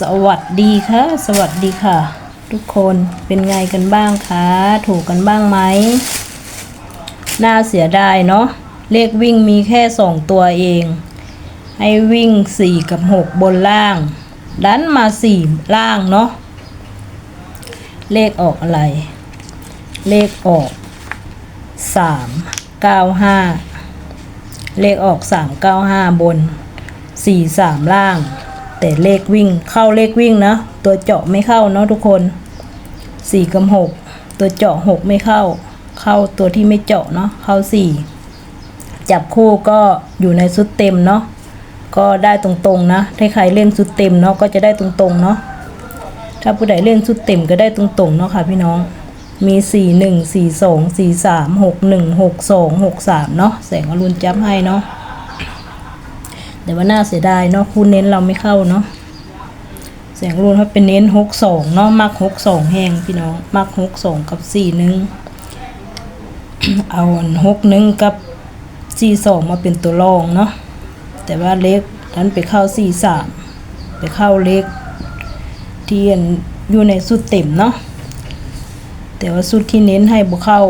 สวัสดีค่ะ สวัสดีค่ะ ทุกคนเป็นไงกันบ้างคะ ถูกกันบ้างไหม น่าเสียดายเนาะ เลขวิ่งมีแค่สองตัวเอง ให้วิ่งสี่กับหกบนล่าง ดันมาสี่ล่างเนาะ เลขออกอะไร เลขออกสามเก้าห้าเลขออกสามเก้าห้าบนสี่สามล่าง แต่เลขวิ่งเข้าเลขวิ่งนะ ตัวเจาะไม่เข้าเนาะทุกคนสี่กับหกตัวเจาะหกไม่เข้า เข้าตัวที่ไม่เจาะเนาะเข้าสี่จับคู่ก็อยู่ในชุดเต็มเนาะก็ได้ตรงๆนะถ้าใครเล่นชุดเต็มเนาะก็จะได้ตรงๆเนาะถ้าผู้ใดเล่นชุดเต็มก็ได้ตรงๆเนาะค่ะพี่น้องมีสี่หนึ่งสี่สองสี่สามหกหนึ่งหกสองหกสามเนาะแสงอรุณจับให้เนาะ แต่ว่าน่าเสียดายเนาะคู่เน้นเราไม่เข้าเนาะแสงรูนเขาเป็นเน้นหกสองเนาะมักหกสองแห้งพี่น้องมักหกสองกับสี่หนึ่งเอาหกหนึ่งกับสี่สองมาเป็นตัวรองเนาะแต่ว่าเล็กนั้นไปเข้าสี่สามไปเข้าเล็กที่อันอยู่ในสุดเต็มเนาะแต่ว่าสุดที่เน้นให้บุเข้า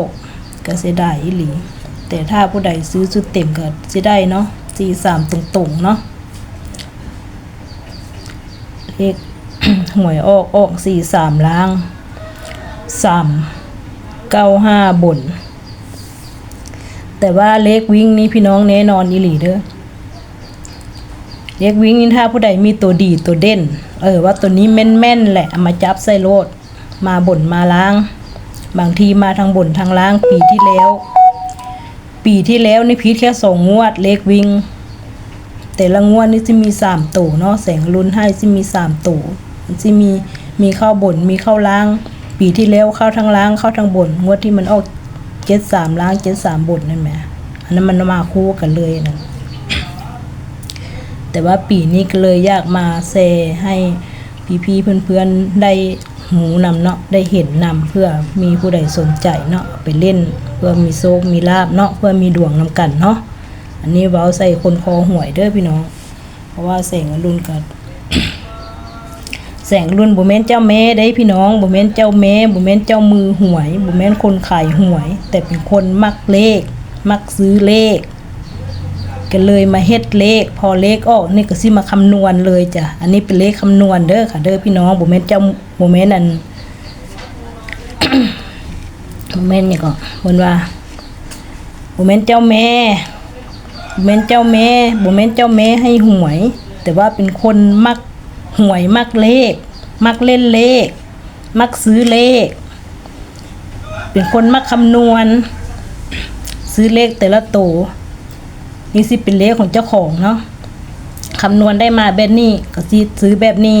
ก็เสียดายอีหลีแต่ถ้าผู้ใดซื้อสุดเต็มก็เสียได้เนาะ สี่สามตรงๆเนาะเลขหวยออกออกสี่สามล้างสามเก้าห้าบน แต่ว่าเลขวิ่งนี่พี่น้องแน่นอนอีหลีเด้อเลขวิ่งนี่ถ้าผู้ใดมีตัวดีตัวเด่น เออว่าตัวนี้แม่นๆแหละมาจับใส่โลดมาบ่นมาล้าง บางทีมาทางบ่นทางล้างปีที่แล้ว ปีที่แล้วนี่พีทแค่สองงวด เลขวิ่ง แต่ละงวดนี่จะมีสามตัวเนาะแสงลุ้นให้จะมีสามตัวมันจะมีมีเข้าบนมีเข้าล้าง ปีที่แล้วเข้าทางล้างเข้าทางบน งวดที่มันออกเจ็ดสามล้างเจ็ดสามบนนั่นไหมอันนั้นมันมาคู่กันเลยนะแต่ว่าปีนี้ก็เลยอยากมาแชร์ให้พี่ๆเพื่อนๆได้หูนำเนาะได้เห็นนำเพื่อมีผู้ใดสนใจเนาะไปเล่น เพื่อมีโชคมีลาบเนาะเพื่อมีดวงนำกันเนาะอันนี้เว้าใส่คนคอหวยเด้อพี่น้อง เพราะว่าแสงอรุณกับแสงอรุณบ่แม่นเจ้าแม่ได้พี่น้องบ่แม่นเจ้าแม่บ่แม่นเจ้ามือหวยบ่แม่นคนขายหวย แต่เป็นคนมักเลข มักซื้อเลขก็เลยมาเฮ็ดเลข พอเลขออกนี่ก็สิมาคำนวณเลยจ้ะอันนี้เป็นเลขคำนวณเด้อค่ะเด้อพี่น้องบ่แม่นเจ้าบ่แม่นอัน บ่แม่นหยังก็เพิ่นว่าบ่แม่นเจ้าแม่บ่แม่นเจ้าแม่บ่แม่นเจ้าแม่ให้หวย แต่ว่าเป็นคนมักหวยมักเลข มักเล่นเลข มักซื้อเลข เป็นคนมักคำนวณ ซื้อเลขแต่ละตัวนี่สิเป็นเลขของเจ้าของเนาะคำนวณได้มาแบบนี้ก็สิซื้อแบบนี้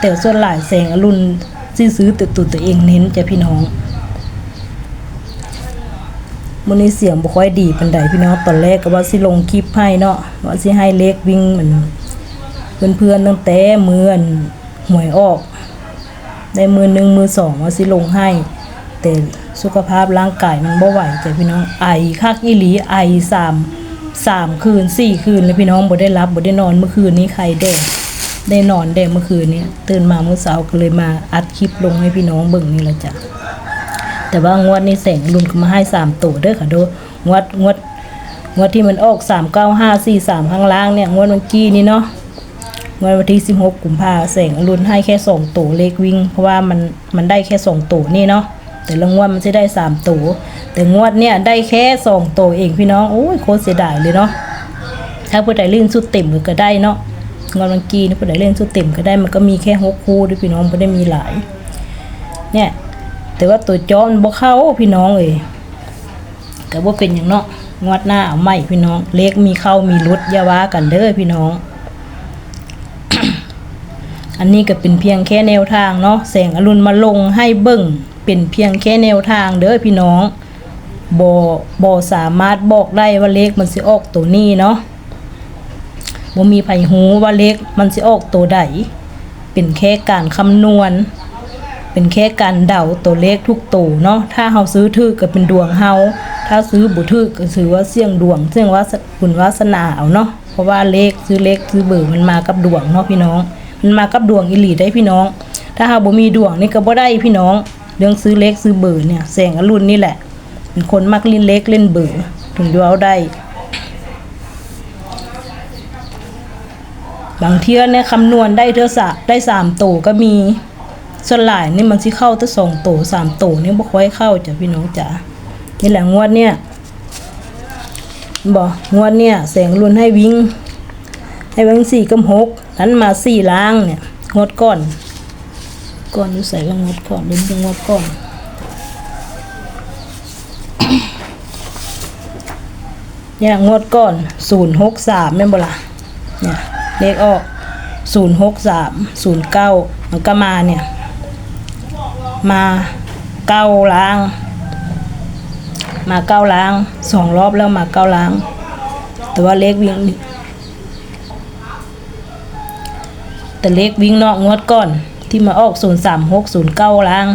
แต่ส่วนหลายแสงอรุณสิซื้อตัวตัวตัวเองเน้นจะพี่น้อง มื้อนี้เสียงบ่ค่อยดีปานใดพี่น้องตอนแรกก็ว่าสิลงคลิปให้เนาะว่าสิให้เลขวิ่งเหมือนเพื่อนๆตั้งแต่มือนหวยออกได้มือหนึ่งมือสองว่าสิลงให้ แต่สุขภาพร่างกายมันบ่ไหวแต่พี่น้องไอคักอีหลีไอสามสามคืนสี่คืนเลยพี่น้องบ่ได้รับบ่ได้นอนเมื่อคืนนี้ใครได้ได้นอนได้เมื่อคืนนี้ตื่นมาเมื่อเช้าก็เลยมาอัดคลิปลงให้พี่น้องเบิ่งนี่แหละจ้ะ แต่ว่างวดนี้แสงลุนก็มาให้สามตัวเด้อค่ะโดงวดงวดงวดที่มันออกสามเก้าห้าสี่สามข้างล่างเนี่ยงวดเมื่อกี้นี้เนาะงวันวันที่16กุมภาแสงอรุณให้แค่สองตัวเลขวิ่ง เพราะว่ามันมันได้แค่สองตัวนี่เนาะแต่ละงวดมันจะได้สามตัวแต่งวดเนี่ยได้แค่สองตัวเองพี่น้องโอ้ยโคตรเสียดายเลยเนาะถ้าผู้ใดเล่นสุดเต็มก็ได้เนาะงวดเมื่อกี้นี่ผู้ใดเล่นสุดเต็มก็ได้มันก็มีแค่หกคู่ด้วยพี่น้องไม่ได้มีหลายเนี่ย แต่ว่าตัวจอมนบ่เข้าพี่น้องเอ้ยก็บ่เป็นอย่างเนาะงวดหน้าเอาใหม่พี่น้อง เลขมีเข้ามีรุดอย่าว่ากันเด้อพี่น้อง อันนี้ก็เป็นเพียงแค่แนวทางเนาะแสงอรุณมาลงให้เบิ่งเป็นเพียงแค่แนวทางเด้อพี่น้องบอบอสามารถบอกได้ว่าเลขมันสิออกตัวนี้เนาะบ่มีไผหูว่าเลขมันสิออกตัวใดเป็นแค่การคำนวณ เป็นแค่การเดาตัวเลขทุกตัวเนาะถ้าเฮาซื้อถือก็เป็นดวงเฮาถ้าซื้อบ่ถือก็ถือว่าเสี่ยงดวงเสี่ยงว่าบุญวาสนาเอาเนาะเพราะว่าเลขซื้อเลขซื้อเบอร์มันมากับดวงเนาะพี่น้อง มันมากับดวงอิหลีได้พี่น้อง ถ้าหาบ่มีดวงนี่ก็บ่ได้พี่น้อง เรื่องซื้อเล็กซื้อเบอร์เนี่ยแสงอรุณนี่แหละเป็นคนมักเล่นเล็กเล่นเบอร์ถึงจะเอาได้บางเที่ยเนี่ยคำนวณได้เท่าสะได้สามโตก็มี ส่วนหลายนี่มันสิเข้าตั้งสองโตสามโตนี่บ่ค่อยเข้าจ้ะพี่น้องจ๋านี่แหละงวดเนี่ยบอกงวดเนี่ยแสงรุนให้วิ่ง ให้วิ่งสี่กับหกนั้นมาสี่ล้างเนี่ยงวดก่อนก่อนอยู่ใส่ว่างวดก่อนเล่นงวดก่อนเนี่ยงวดก่อนศูนย์หกสามแม่นบ่ละเนี่ยเลขออกศูนย์หกสามศูนย์เก้ามันก็มาเนี่ย มาเก้าล้าง มาเก้าล้างสองรอบแล้วมาเก้าล้าง แต่ว่าเลขวิ่ง แต่เลขวิ่งนอกงวดก่อนที่มาออกศูนย์สามหกศูนย์เก้าล้าง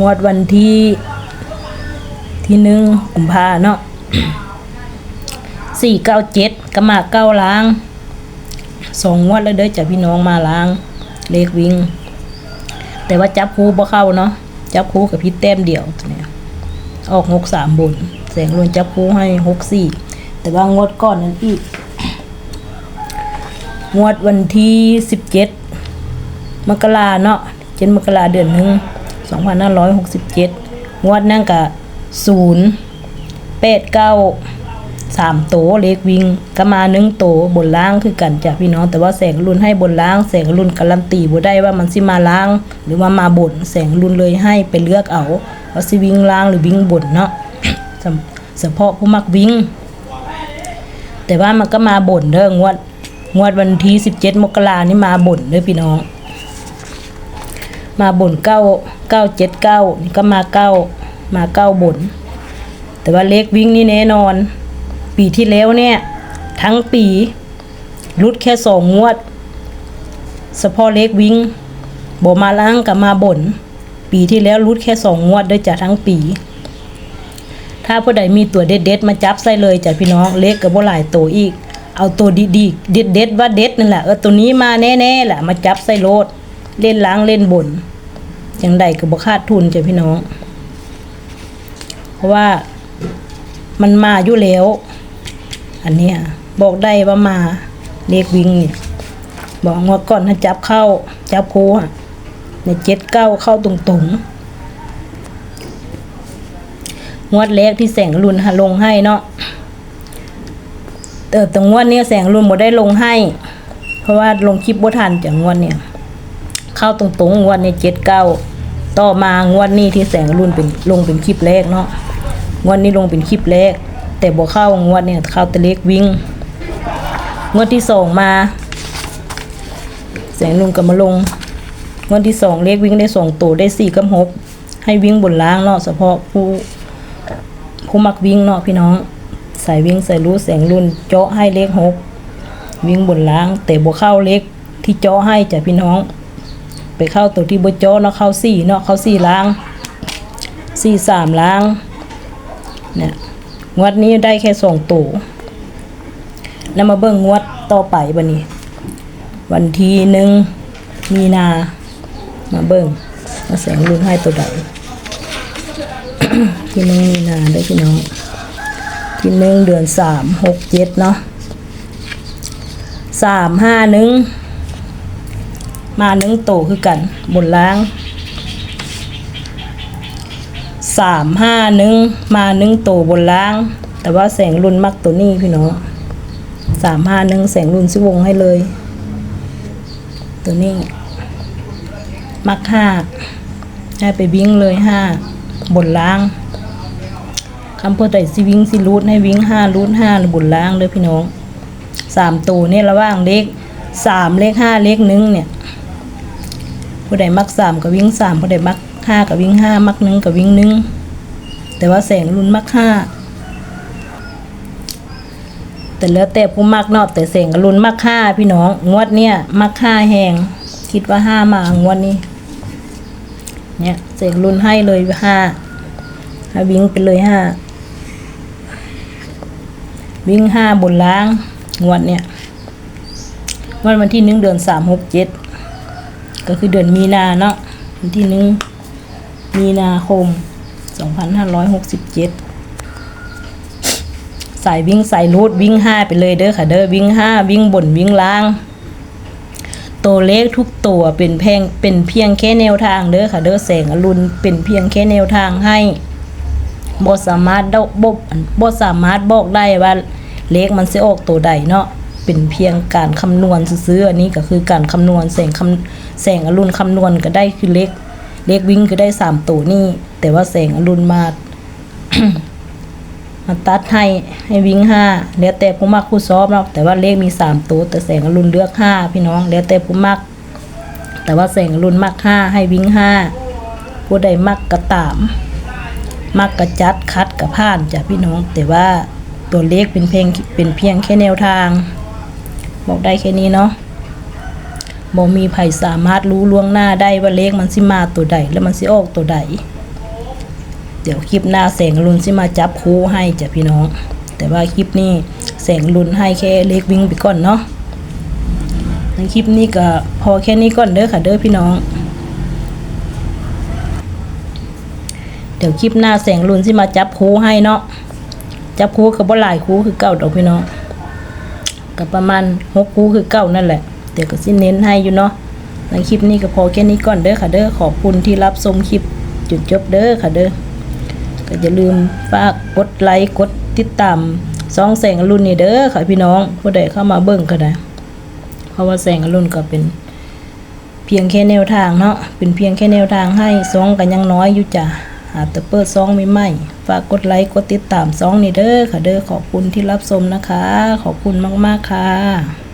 งวดวันที่ที่หนึ่งกุมภาเนาะสี่เก้าเจ็ดก็มาเก้าล้างสองงวดแล้วเด้อจ้ะพี่น้องมาล้าง เลขวิ่ง แต่ว่าจับคู่บ่เข้าเนาะจับคู่กับพี่แต้มเดียวเนี้ยออกหกสามบนแสงรวนจับคู่ให้หกสี่แต่ว่างวดก่อนนั้นอีก งวดวันที่สิบเจ็ดมกราเนาะเจ็ดมกราเดือนหนึ่งสองพันห้าร้อยหกสิบเจ็ดงวดนั่งกับศูนย์แปดเก้า สามโตเล็กวิ่งก็มาหนึ่งโตบนล่างคือกันจ้ะพี่น้อง แต่ว่าแสงรุ่นให้บนล่าง แสงรุ่นการันตีบ่ได้ว่ามันสิมาล่าง หรือว่ามาบนแสงรุ่นเลยให้ไปเลือกเอาว่าสิวิ่งล่างหรือวิ่งบนเนาะเฉพาะผู้มักวิ่ง แต่ว่ามันก็มาบ่นเด้องวดงวดวันที่สิบเจ็ดมกรานี่มาบ่นเด้อพี่น้อง มาบ่นเก้าเก้าเจ็ดเก้านี่ก็มาเก้ามาเก้าบ่นแต่ว่าเลขวิ่งนี่แน่นอน ปีที่แล้วเนี่ย ทั้งปีรุดแค่สองงวดเฉพาะเลขวิ่งบ่มาล้างกับมาบ่น ปีที่แล้วรุดแค่สองงวดด้อจ้ะทั้งปี ถ้าผู้ใดมีตัวเด็ดๆมาจับใส่เลยจ้ะพี่น้องเล็กกับบ่หลายตัวอีก เอาตัวดีๆเด็ดๆว่าเด็ดนั่นแหละเออตัวนี้มาแน่ๆแหละมาจับใส่โลดเล่นล้างเล่นบนจังใดก็บ่ขาดทุนจ้ะพี่น้อง เพราะว่ามันมาอยู่แล้ว อันนี้บอกได้ว่ามาเลขวิ่งเนี่ยบอกงวดก่อนถ้าจับเข้า จับโคอะในเจ็ดเก้าเข้าตรงๆงวดแรกที่แสงรุนหาลงให้เนาะเออแต่งงวดเนี้ยแสงรุนบ่ได้ลงให้ เพราะว่าลงคลิปบ่ทันจากงวดเนี่ย เข้าตรงๆงวดในเจ็ดเก้าต่อมางวดนี้ที่แสงรุนเป็นลงเป็นคลิปแรกเนาะงวดนี้ลงเป็นคลิปแรก แต่บ่เข้างวดเนี่ยเข้าแตะเล็กวิ่งงวดที่สองมาแสงรุนก็มาลงงวดที่สองเลขวิ่งได้สองตัวได้สี่กับหกให้วิ่งบนล่างเนาะเฉพาะผู้ผู้มักวิ่งเนาะพี่น้องสายวิ่งสายรู้แสงรุ่นเจาะให้เลขหกวิ่งบนล้าง แต่บ่เข้าเลขที่เจาะให้จ้ะพี่น้อง ไปเข้าตัวที่บ่เจาะเนาะเข้าสี่เนาะเข้าสี่ล้างสี่สามล้างเนี่ย งวดนี้ได้แค่สองตัวแล้วมาเบิ่งงวดต่อไปบัดนี้ วันที่หนึ่งมีนา มาเบิ่งมาแสงรุ่นให้ตัวใดที่หนึ่งมีนาได้พี่น้องที่หนึ่งเดือนสามหกเจ็ดเนาะสามห้าหนึ่งมาหนึ่งโตคือกันบนล้าง สามห้าหนึ่งมาหนึ่งโตบนล้าง แต่ว่าแสงรุนมักตัวนี้พี่น้องสามห้าหนึ่งแสงรุนสิวงให้เลย ตัวนี้ มักห้าให้ไปวิ่งเลยห้าบนล้างคำพูดใดสิวิ่งสิรูดให้วิ่งห้ารูดห้าบนล้างเลยพี่น้องสามตัวเนี่ยระหว่างเลขสามเลขห้าเลขหนึ่งเนี่ยผู้ใดมักสามก็วิ่งสามผู้ใดมัก ห้าก็วิ่งห้ามักหนึ่งก็วิ่งหนึ่งแต่ว่าแสงรุนมักห้าแต่แล้วแต่ผู้มักนาะแต่แสงรุนมักห้าพี่น้องงวดเนี่ยมักห้าแหงคิดว่าห้ามางวดนี้ เนี่ยแสงรุนให้เลยห้าให้วิ่งไปเลยห้าวิ่งห้าบนล้างงวดเนี่ยวันวันที่หนึ่งเดือนสามหกเจ็ดก็คือเดือนมีนาเนาะวันที่หนึ่ง มีนาคมสองพันห้าร้อยหกสิบเจ็ดสายวิ่งสายรูดวิ่งห้าไปเลยเด้อค่ะเด้อวิ่งห้าวิ่งบนวิ่งล่าง ตัวเลขทุกตัวเป็นแพงเป็นเพียงแค่แนวทางเด้อค่ะเด้อแสงอรุณเป็นเพียงแค่แนวทางให้บ่สามารถบ่บ่สามารถบอกได้ว่าเลขมันสิออกตัวใดเนาะเป็นเพียงการคำนวณซื่ออันนี้ก็คือการคำนวณแสงคำแสงอรุณคำนวณก็ได้คือเลข เลขวิ่งคือได้สามตัวนี่แต่ว่าแสงอรุณมามาตัดให้ให้วิ่งห้าแล้วแต่ผู้มักผู้ซอบเนาะแต่ว่าเลขมีสามตัวแต่แสงอรุณเลือกห้าพี่น้อง แล้วแต่ผู้มักแต่ว่าแสงอรุณมักห้าให้วิ่งห้าผู้ใดมักกระตาม มักกระจัดคัดกระผ่านจ้ะพี่น้อง แต่ว่าตัวเลขเป็นเพียงเป็นเพียงแค่แนวทาง บอกได้แค่นี้เนาะ บ่มีไผสามารถรู้ล่วงหน้าได้ว่าเลขมันสิมาตัวใดแล้วมันสิออกตัวใดเดี๋ยวคลิปหน้าแสงอรุณสิมาจับคู่ให้จ้ะพี่น้อง แต่ว่าคลิปนี้แสงอรุณให้แค่เลขวิ่งไปก่อนเนาะในคลิปนี้ก็พอแค่นี้ก่อนเด้อค่ะเด้อพี่น้อง เดี๋ยวคลิปหน้าแสงอรุณสิมาจับคู่ให้เนาะจับคู่กับบ่หลายคู่คือเก่าดอกพี่น้องกับประมาณหกคู่คือเก่านั่นแหละ ดี๋ยวก็สิเน้นให้อยู่เนาะในคลิปนี้ก็พอแค่นี้ก่อนเด้อค่ะเด้อขอบคุณที่รับชมคลิปจุดจบเด้อค่ะเด้อก็อย่าลืมฝากกดไลค์กดติดตามซองแสงอรุณนี่เด้อค่ะพี่น้องผู้ใดเข้ามาเบิ่งก็ได้ เพราะว่าแสงอรุณก็เป็น เพียงแค่แนวทางเนาะเป็นเพียงแค่แนวทางให้ซองกันยังน้อยอยู่จ้ะหาแต่เปิดซองไม่ไหมฝากกดไลค์กดติดตามซองนี่เด้อค่ะเด้อขอบคุณที่รับชมนะคะ ขอบคุณมากๆค่ะ